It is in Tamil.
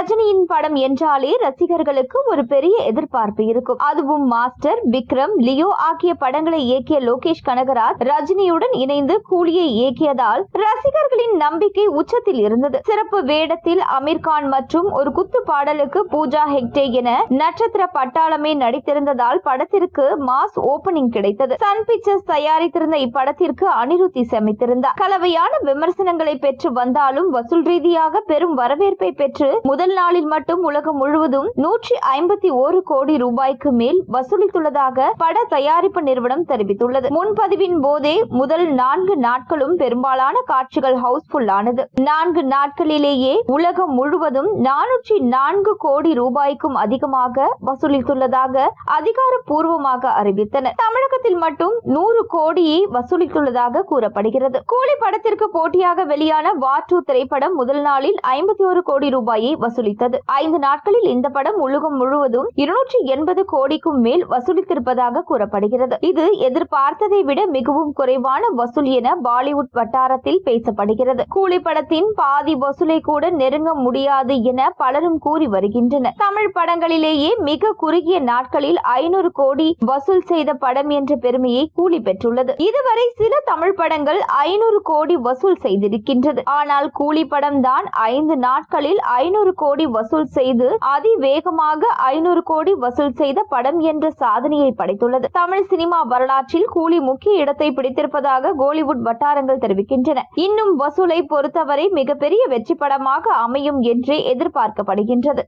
ரஜினியின் படம் என்றாலே ரசிகர்களுக்கு ஒரு பெரிய எதிர்பார்ப்பு இருக்கும். அதுவும் மாஸ்டர் விக்ரம் லியோ ஆகிய படங்களை இயக்கிய லோகேஷ் கனகராஜ் ரஜினியுடன் இணைந்து கூலியை இயக்கியதால் ரசிகர்களின் நம்பிக்கை உச்சத்தில் இருந்தது. சிறப்பு வேடத்தில் அமீர் கான் மற்றும் ஒரு குத்து பாடலுக்கு பூஜா ஹெக்டே என நட்சத்திர பட்டாளமே நடித்திருந்ததால் படத்திற்கு மாஸ் ஓபனிங் கிடைத்தது. சன் பிக்சர்ஸ் தயாரித்திருந்த இப்படத்திற்கு அனிருத்தி சமைத்திருந்தார். கலவையான விமர்சனங்களை பெற்று வந்தாலும் வசூல் ரீதியாக பெரும் வரவேற்பை பெற்று முதல் முதல் நாளில் மட்டும் உலகம் முழுவதும் நூற்றி ஐம்பத்தி ஒரு கோடி ரூபாய்க்கு மேல் வசூலித்துள்ளதாக பட தயாரிப்பு நிறுவனம் தெரிவித்துள்ளது. முன்பதிவின் போதே முதல் நான்கு நாட்களும் பெரும்பாலான காட்சிகள் ஹவுஸ்ஃபுல் ஆனது. நான்கு நாட்களிலேயே உலகம் முழுவதும் நானூற்றி நான்கு கோடி ரூபாய்க்கும் அதிகமாக வசூலித்துள்ளதாக அதிகாரப்பூர்வமாக அறிவித்தனர். தமிழகத்தில் மட்டும் நூறு கோடியை வசூலித்துள்ளதாக கூறப்படுகிறது. கூலி படத்திற்கு போட்டியாக வெளியான வாட்டு திரைப்படம் முதல் நாளில் ஐம்பத்தி ஒரு கோடி ரூபாயை வசூலித்தது. ஐந்து நாட்களில் இந்த படம் உலகம் முழுவதும் இருநூற்றி எண்பது கோடிக்கும் மேல் வசூலித்திருப்பதாக கூறப்படுகிறது. இது எதிர்பார்த்ததை விட மிகவும் குறைவான வசூல் என பாலிவுட் வட்டாரத்தில் பேசப்படுகிறது. கூலி படத்தின் பாதி வசூலை கூட நெருங்க முடியாது என பலரும் கூறி வருகின்றனர். தமிழ் படங்களிலேயே மிக குறுகிய நாட்களில் ஐநூறு கோடி வசூல் செய்த படம் என்ற பெருமையை கூலி பெற்றுள்ளது. இதுவரை சில தமிழ் படங்கள் ஐநூறு கோடி வசூல் செய்திருக்கின்றது. ஆனால் கூலி படம் தான் ஐந்து நாட்களில் ஐநூறு கோடி வசூல் செய்து அதிவேகமாக ஐநூறு கோடி வசூல் செய்த படம் என்ற சாதனையை படைத்துள்ளது. தமிழ் சினிமா வரலாற்றில் கூலி முக்கிய இடத்தை பிடித்திருப்பதாக கோலிவுட் வட்டாரங்கள் தெரிவிக்கின்றன. இன்னும் வசூலை பொறுத்தவரை மிகப்பெரிய வெற்றி படமாக அமையும் என்றே எதிர்பார்க்கப்படுகின்றது.